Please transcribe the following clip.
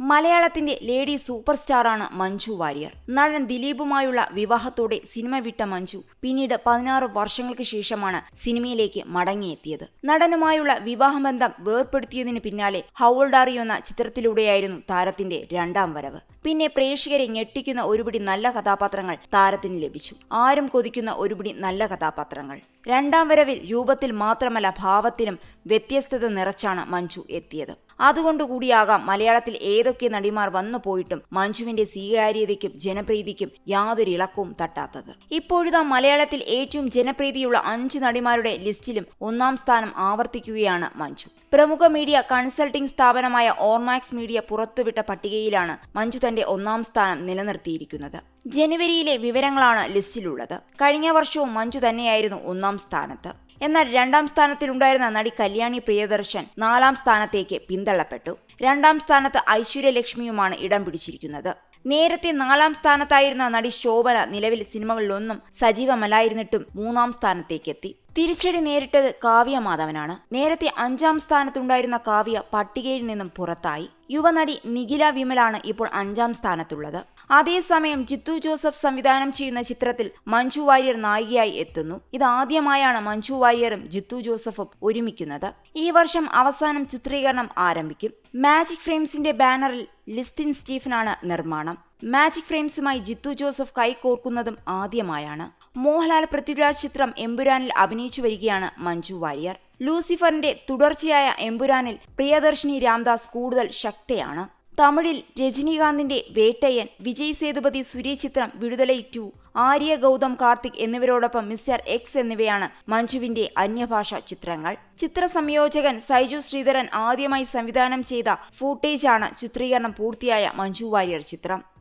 മലയാളത്തിന്റെ lady super സ്റ്റാറാണ് മഞ്ജു വാര്യർ. നടൻ ദിലീപുമായുള്ള വിവാഹത്തോടെ സിനിമ വിട്ട മഞ്ജു പിന്നീട് പതിനാറ് വർഷങ്ങൾക്ക് ശേഷമാണ് സിനിമയിലേക്ക് മടങ്ങിയെത്തിയത്. നടനുമായുള്ള വിവാഹബന്ധം വേർപ്പെടുത്തിയതിന് പിന്നാലെ ഹൗൾഡാറി എന്ന ചിത്രത്തിലൂടെയായിരുന്നു താരത്തിന്റെ രണ്ടാം വരവ്. പിന്നെ പ്രേക്ഷകരെ ഞെട്ടിക്കുന്ന ഒരുപിടി നല്ല കഥാപാത്രങ്ങൾ താരത്തിന് ലഭിച്ചു. ആരും കൊതിക്കുന്ന ഒരുപിടി നല്ല കഥാപാത്രങ്ങൾ. രണ്ടാം വരവിൽ രൂപത്തിൽ മാത്രമല്ല ഭാവത്തിലും വ്യത്യസ്തത നിറച്ചാണ് മഞ്ജു എത്തിയത്. അതുകൊണ്ടുകൂടിയാകാം മലയാളത്തിൽ ഏതൊക്കെ നടിമാർ വന്നു പോയിട്ടും മഞ്ജുവിന്റെ സ്വീകാര്യതയ്ക്കും ജനപ്രീതിക്കും യാതൊരു ഇളക്കവും തട്ടാത്തത്. ഇപ്പോഴിതാ മലയാളത്തിൽ ഏറ്റവും ജനപ്രീതിയുള്ള അഞ്ച് നടിമാരുടെ ലിസ്റ്റിലും ഒന്നാം സ്ഥാനം ആവർത്തിക്കുകയാണ് മഞ്ജു. പ്രമുഖ മീഡിയ കൺസൾട്ടിംഗ് സ്ഥാപനമായ ഓർമാക്സ് മീഡിയ പുറത്തുവിട്ട പട്ടികയിലാണ് മഞ്ജു തന്റെ ഒന്നാം സ്ഥാനം നിലനിർത്തിയിരിക്കുന്നത്. ജനുവരിയിലെ വിവരങ്ങളാണ് ലിസ്റ്റിലുള്ളത്. കഴിഞ്ഞ വർഷവും മഞ്ജു തന്നെയായിരുന്നു ഒന്നാം സ്ഥാനത്ത്. എന്നാൽ രണ്ടാം സ്ഥാനത്തിലുണ്ടായിരുന്ന നടി കല്യാണി പ്രിയദർശൻ നാലാം സ്ഥാനത്തേക്ക് പിന്തള്ളപ്പെട്ടു. രണ്ടാം സ്ഥാനത്ത് ഐശ്വര്യലക്ഷ്മിയുമാണ് ഇടം പിടിച്ചിരിക്കുന്നത്. നേരത്തെ നാലാം സ്ഥാനത്തായിരുന്ന നടി ശോഭന നിലവിൽ സിനിമകളിലൊന്നും സജീവമല്ലായിരുന്നിട്ടും മൂന്നാം സ്ഥാനത്തേക്കെത്തി. തിരിച്ചടി നേരിട്ടത് കാവ്യ മാധവനാണ്. നേരത്തെ അഞ്ചാം സ്ഥാനത്തുണ്ടായിരുന്ന കാവ്യ പട്ടികയിൽ നിന്നും പുറത്തായി. യുവനടി നിഖില വിമലാണ് ഇപ്പോൾ അഞ്ചാം സ്ഥാനത്തുള്ളത്. അതേസമയം ജിത്തു ജോസഫ് സംവിധാനം ചെയ്യുന്ന ചിത്രത്തിൽ മഞ്ജു വാര്യർ നായികയായി എത്തുന്നു. ഇതാദ്യമായാണ് മഞ്ജു വാര്യറും ജിത്തു ജോസഫും ഒരുമിക്കുന്നത്. ഈ വർഷം അവസാനം ചിത്രീകരണം ആരംഭിക്കും. മാജിക് ഫ്രെയിംസിന്റെ ബാനറിൽ ലിസ്റ്റിൻ സ്റ്റീഫനാണ് നിർമ്മാണം. മാജിക് ഫ്രെയിംസുമായി ജിത്തു ജോസഫ് കൈകോർക്കുന്നതും ആദ്യമായാണ്. മോഹൻലാൽ പൃഥ്വിരാജ് ചിത്രം എമ്പുരാനിൽ അഭിനയിച്ചു വരികയാണ് മഞ്ജു വാര്യർ. ലൂസിഫറിന്റെ തുടർച്ചയായ എമ്പുരാനിൽ പ്രിയദർശിനി രാംദാസ് കൂടുതൽ ശക്തയാണ്. തമിഴിൽ രജനീകാന്തിന്റെ വേട്ടയൻ വിജയ് സേതുപതി സുരേ ചിത്രം വിടുതലൈ ടു ആര്യ ഗൗതം കാർത്തിക് എന്നിവരോടൊപ്പം മിസ്റ്റർ എക്സ് എന്നിവയാണ് മഞ്ജുവിന്റെ അന്യഭാഷ ചിത്രങ്ങൾ. ചിത്ര സംയോജകൻ സൈജു ശ്രീധരൻ ആദ്യമായി സംവിധാനം ചെയ്ത ഫൂട്ടേജാണ് ചിത്രീകരണം പൂർത്തിയായ മഞ്ജു വാര്യർ ചിത്രം.